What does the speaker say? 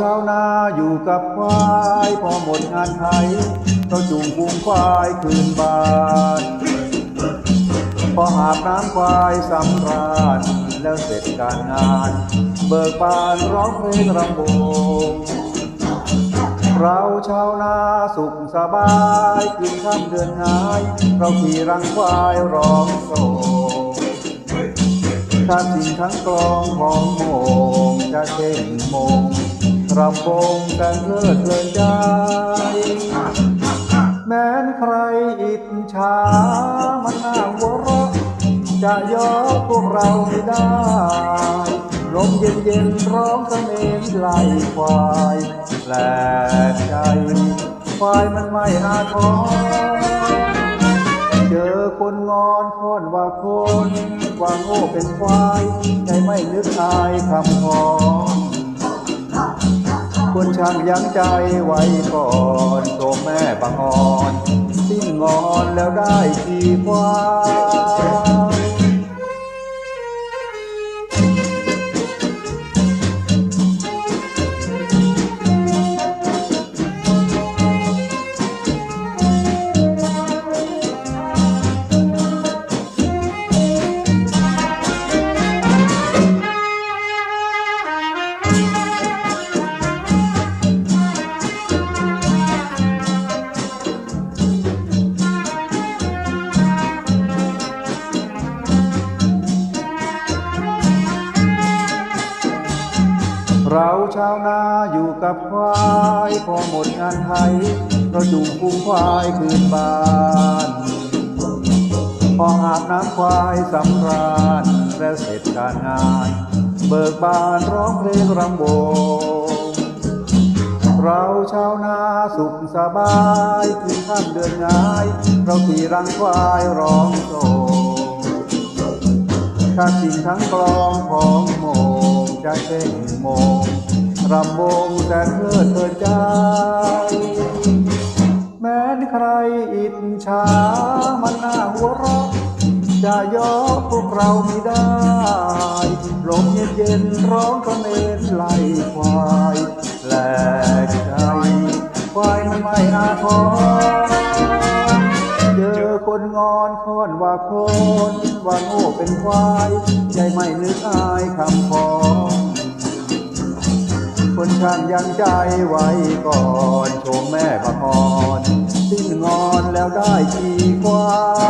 ชาวนาอยู่กับควายพอหมดงานไทยเราจูงฟูงควายคืนบ้านพอหาบน้ำควายสำราญแล้วเสร็จการงาน เบิกบานร้องเพลงรำวงเราชาวนาสุขสบายคืนค่ำเดือนงาย เราขี่รังควายร้องโศกถ้าสิ่งทั้งกลองของโมงจะเข่งมง รำวงแต่เลิดเลินใจ แม้นใครอิจฉามันน่าหัวเราะจะยอมพวกเราไม่ได้ลมเย็นเย็นร้องกระเมนไล่ควายแปลกใจควายมันไม่อาทรเจอคนงอนคอนว่าคนว่าโง่เป็นควายใจไม่นึกอายคำพ้อ งควรช่างยั้งใจไว้ก่อนโตแม่บางอ่อน สิ้นงอนแล้วได้ขี่ควา ชาวนาอยู่กับควายพอหมดงานไทยเราจูงฟูงควายคืนบ้านพออาบน้ำควายสำราญและเสร็จการงาน เบิกบานร้องเพลงรำวงเราชาวนาสุขสบายคืนข้ามเดือนง่าย เราขี่รังควายร้องโศกถ้าสิ่งทั้งกลองของโมงจะเช่งโมง รำวงแต่เพลิดเพลินใจ แม้นใครอิจฉามันน่าหัวเราะจะยอพวกเราไม่ได้ลมเย็นเย็นๆร้องกระเมนไหลควายแปลกใจควายมันไม่อาทรเจอคนงอนคอนว่าคนว่าโง่เป็นควาย ใจไม่นึกอายคำพ้อ คนช่างยังใจไว้ก่อน ชมแม่ประพรสิ้นงอนแล้วได้ขี่ควา